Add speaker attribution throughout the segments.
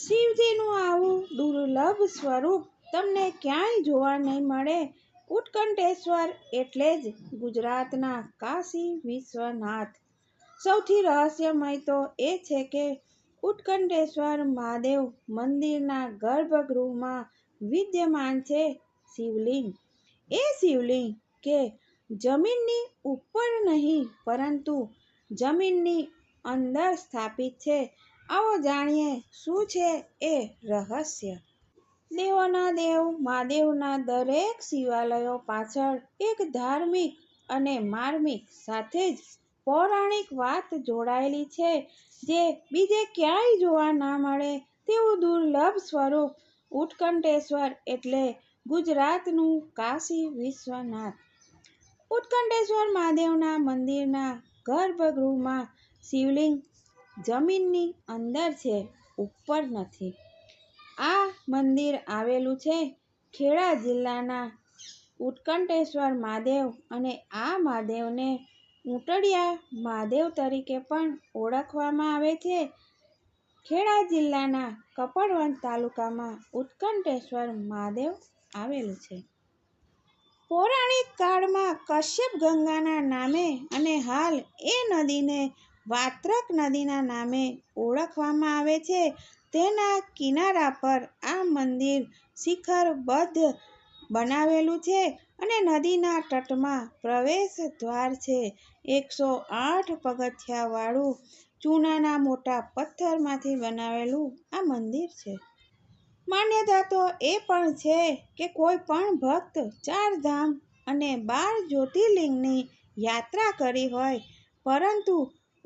Speaker 1: શિવજીનું આવું દુર્લભ સ્વરૂપ તમને ક્યાંય જોવા નહીં મળે. ઉત્કંઠેશ્વર એટલે જ ગુજરાતના કાશી વિશ્વનાથ. સૌથી રહસ્યમય તો એ છે કે ઉત્કંઠેશ્વર મહાદેવ મંદિરના ગર્ભગૃહમાં વિદ્યમાન છે શિવલિંગ. એ શિવલિંગ કે જમીનની ઉપર નહીં પરંતુ જમીનની અંદર સ્થાપિત છે. આવો જાણીએ, શું છે એ રહસ્ય? દેવોના દેવ, મહાદેવના દરેક શિવાલયો પાછળ એક ધાર્મિક અને માર્મિક સાથે જ પૌરાણિક વાત જોડાયેલી છે, જે બીજે ક્યાંય જોવા ના મળે તેવું દુર્લભ સ્વરૂપ ઉત્કંઠેશ્વર એટલે ગુજરાતનું કાશી વિશ્વનાથ. ઉત્કંઠેશ્વર મહાદેવના મંદિરના ગર્ભગૃહમાં શિવલિંગ જમીનની અંદર છે, ઉપર નથી. આ મંદિર આવેલું છે ખેડા જિલ્લાના ઉત્કંઠેશ્વર મહાદેવ અને આ મહાદેવને ઊંટડિયા મહાદેવ તરીકે પણ ઓળખવામાં આવે છે. ખેડા જિલ્લાના કપડવંજ તાલુકામાં ઉત્કંઠેશ્વર મહાદેવ આવેલું છે. પૌરાણિક કાળમાં કશ્યપ ગંગાના નામે અને હાલ એ નદીને વાત્રક નદીના નામે ઓળખવામાં આવે છે. તેના કિનારા પર આ મંદિર શિખરબદ્ધ બનાવેલું છે અને નદીના તટમાં પ્રવેશ દ્વાર છે. એકસો આઠ પગથિયાવાળું ચૂનાના મોટા પથ્થરમાંથી બનાવેલું આ મંદિર છે. માન્યતા તો એ પણ છે કે કોઈ પણ ભક્ત ચાર ધામ અને બાર જ્યોતિર્લિંગની યાત્રા કરી હોય, પરંતુ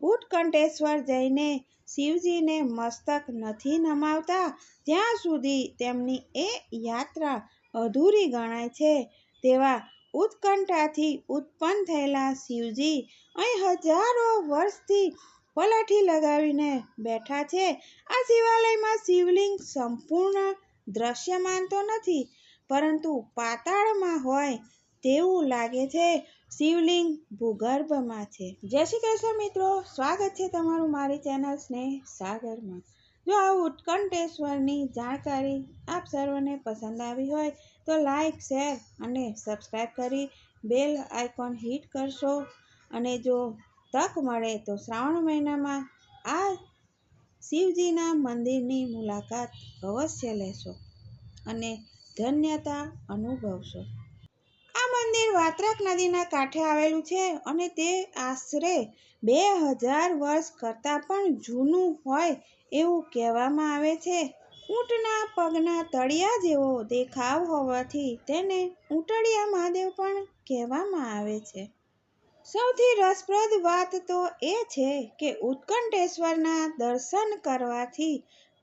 Speaker 1: ઉત્કંઠેશ્વર જઈને શિવજીને મસ્તક નથી નમાવતા, ત્યાં સુધી તેમની એ યાત્રા અધૂરી ગણાય છે. તેવા ઉત્કંઠાથી ઉત્પન્ન થયેલા શિવજી અહીં હજારો વર્ષથી પલાઠી લગાવીને બેઠા છે. આ શિવાલયમાં શિવલિંગ સંપૂર્ણ દ્રશ્યમાન તો નથી, પરંતુ પાતાળમાં હોય તેવું લાગે છે શિવલિંગ ભૂગર્ભમાં છે. જય શ્રી કૃષ્ણ મિત્રો, સ્વાગત છે તમારું મારી ચેનલ સ્નેહ સાગરમાં. જો આ ઉત્કંઠેશ્વરની જાણકારી આપ સર્વને પસંદ આવી હોય તો લાઈક, શેર અને સબસ્ક્રાઈબ કરી બેલ આઇકોન હિટ કરશો. અને જો તક મળે તો શ્રાવણ મહિનામાં આ શિવજીના મંદિરની મુલાકાત અવશ્ય લેશો અને ધન્યતા અનુભવશો. મંદિર વાત્રક નદીના કાંઠે આવેલું છે અને તે આશરે બે હજાર વર્ષ કરતાં પણ જૂનું હોય એવું કહેવામાં આવે છે. ઊંટના પગના તળિયા જેવો દેખાવ હોવાથી તેને ઊંટડિયા મહાદેવ પણ કહેવામાં આવે છે. સૌથી રસપ્રદ વાત તો એ છે કે ઉત્કંઠેશ્વરના દર્શન કરવાથી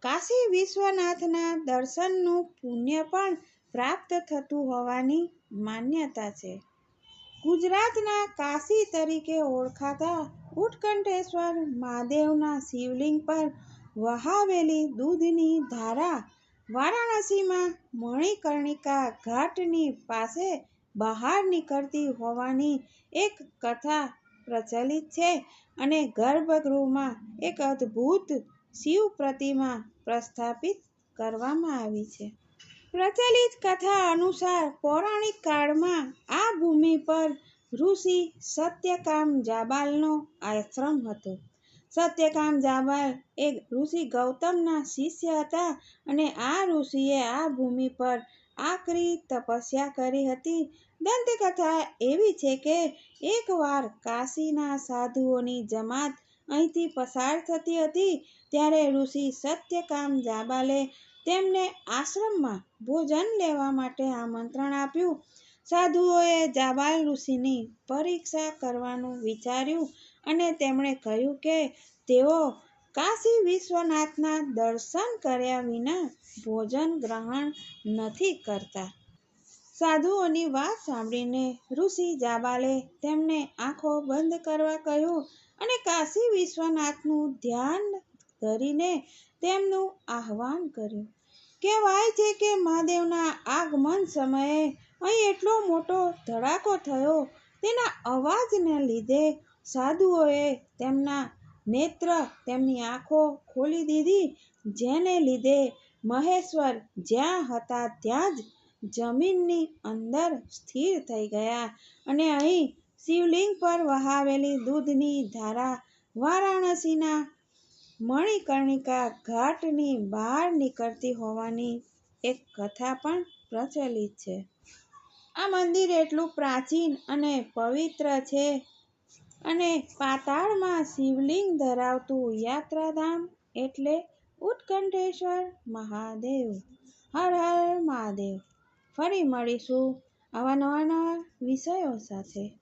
Speaker 1: કાશી વિશ્વનાથના દર્શનનું પુણ્ય પણ પ્રાપ્ત થતું હોવાની માન્યતા છે. ગુજરાતના કાશી તરીકે ઓળખાતા ઉત્કંઠેશ્વર મહાદેવના શિવલિંગ પર વહાવેલી દૂધની ધારા વારાણસીમાં મણિકર્ણિકા ઘાટની પાસે બહાર નીકળતી હોવાની એક કથા પ્રચલિત છે અને ગર્ભગૃહમાં એક અદ્ભુત શિવ પ્રતિમા પ્રસ્થાપિત કરવામાં આવી છે. પ્રચલિત કથા અનુસાર પૌરાણિક કાળમાં આ ભૂમિ પર ઋષિ સત્યકામ જાબાલનો આશ્રમ હતો. સત્યકામ જાબાલ એ ઋષિ ગૌતમના શિષ્ય હતા અને આ ઋષિએ આ ભૂમિ પર આકરી તપસ્યા કરી હતી. દંતકથા એવી છે કે એકવાર કાશીના સાધુઓની જમાત અહીંથી પસાર થતી હતી, ત્યારે ઋષિ સત્યકામ જાબાલે તેમને આશ્રમમાં ભોજન લેવા માટે આમંત્રણ આપ્યું. સાધુઓએ જાબાલ ઋષિની પરીક્ષા કરવાનું વિચાર્યું અને તેમણે કહ્યું કે તેઓ કાશી વિશ્વનાથના દર્શન કર્યા વિના ભોજન ગ્રહણ નથી કરતા. સાધુઓની વાત સાંભળીને ઋષિ જાબાલે તેમને આંખો બંધ કરવા કહ્યું અને કાશી વિશ્વનાથનું ધ્યાન ધરીને તેમનું આહ્વાન કર્યું. કહેવાય છે કે મહાદેવના આગમન સમયે અહીં એટલો મોટો ધડાકો થયો. તેના અવાજને લીધે સાધુઓએ તેમના નેત્ર તેમની આંખો ખોલી દીધી, જેને લીધે મહેશ્વર જ્યાં હતા ત્યાં જ જમીનની અંદર સ્થિર થઈ ગયા અને અહીં શિવલિંગ પર વહાવેલી દૂધની ધારા વારાણસીના મણિકર્ણિકા ઘાટની બહાર નીકળતી હોવાની એક કથા પણ પ્રચલિત છે. આ મંદિર એટલું પ્રાચીન અને પવિત્ર છે અને પાતાળમાં શિવલિંગ ધરાવતું યાત્રાધામ એટલે ઉત્કંઠેશ્વર મહાદેવ. હર હર મહાદેવ. ફરી મળીશું આવા નવા નવા વિષયો સાથે.